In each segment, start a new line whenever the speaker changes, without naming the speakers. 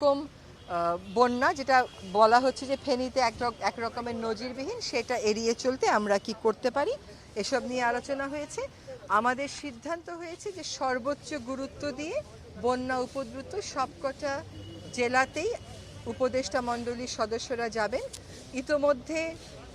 এরকম বন্যা যেটা বলা হচ্ছে যে ফেনীতে এক এক রকমের নজিরবিহীন, সেটা এড়িয়ে চলতে আমরা কি করতে পারি? এসব নিয়ে আলোচনা হয়েছে। আমাদের সিদ্ধান্ত হয়েছে যে সর্বোচ্চ গুরুত্ব দিয়ে বন্যা উপদ্রুত সবকটা জেলাতেই উপদেষ্টা মণ্ডলীর সদস্যরা যাবেন। ইতোমধ্যে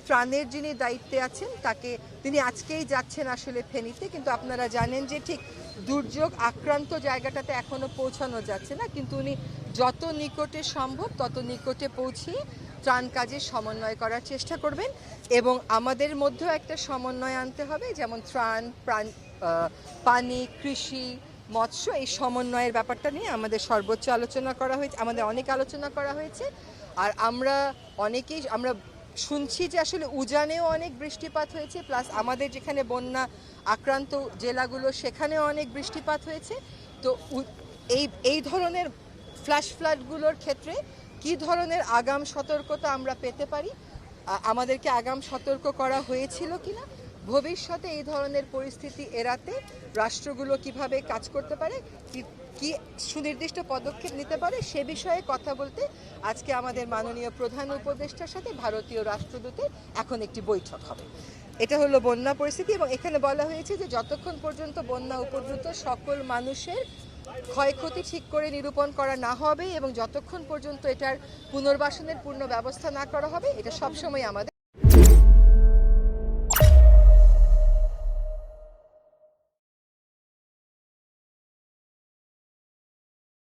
ত্রাণের যিনি দায়িত্বে আছেন, তাকে তিনি আজকেই যাচ্ছেন আসলে ফেনীতে। কিন্তু আপনারা জানেন যে ঠিক দুর্যোগ আক্রান্ত জায়গাটাতে এখনও পৌঁছানো যাচ্ছে না। কিন্তু উনি যত নিকটে সম্ভব তত নিকটে পৌঁছিয়ে ত্রাণ কাজে সমন্বয় করার চেষ্টা করবেন এবং আমাদের মধ্যেও একটা সমন্বয় আনতে হবে, যেমন ত্রাণ, প্রাণ পানি, কৃষি, মৎস্য, এই সমন্বয়ের ব্যাপারটা নিয়ে আমাদের সর্বোচ্চ আলোচনা করা হয়েছে, আমাদের অনেক আলোচনা করা হয়েছে। আর আমরা অনেকেই, আমরা শুনছি যে আসলে উজানেও অনেক বৃষ্টিপাত হয়েছে, প্লাস আমাদের যেখানে বন্যা আক্রান্ত জেলাগুলো সেখানেও অনেক বৃষ্টিপাত হয়েছে। তো এই এই ধরনের ফ্ল্যাশ ফ্লাডগুলোর ক্ষেত্রে কি ধরনের আগাম সতর্কতা আমরা পেতে পারি? আমাদেরকে আগাম সতর্ক করা হয়েছিল কিনা? ভবিষ্যতে এই ধরনের পরিস্থিতি এড়াতে রাষ্ট্রগুলো কীভাবে কাজ করতে পারে, কি- সুনির্দিষ্ট পদক্ষেপ নিতে পারে, সে বিষয়ে কথা বলতে আজকে আমাদের মাননীয় প্রধান উপদেষ্টার সাথে ভারতীয় রাষ্ট্রদূতের এখন একটি বৈঠক হবে। এটা হলো বন্যা পরিস্থিতি এবং এখানে বলা হয়েছে যে যতক্ষণ পর্যন্ত বন্যা উপদ্রুত সকল মানুষের ক্ষয়ক্ষতি ঠিক করে নিরূপণ করা না হবে এবং যতক্ষণ পর্যন্ত এটার পুনর্বাসনের পূর্ণ ব্যবস্থা না করা হবে, এটা সবসময় আমাদের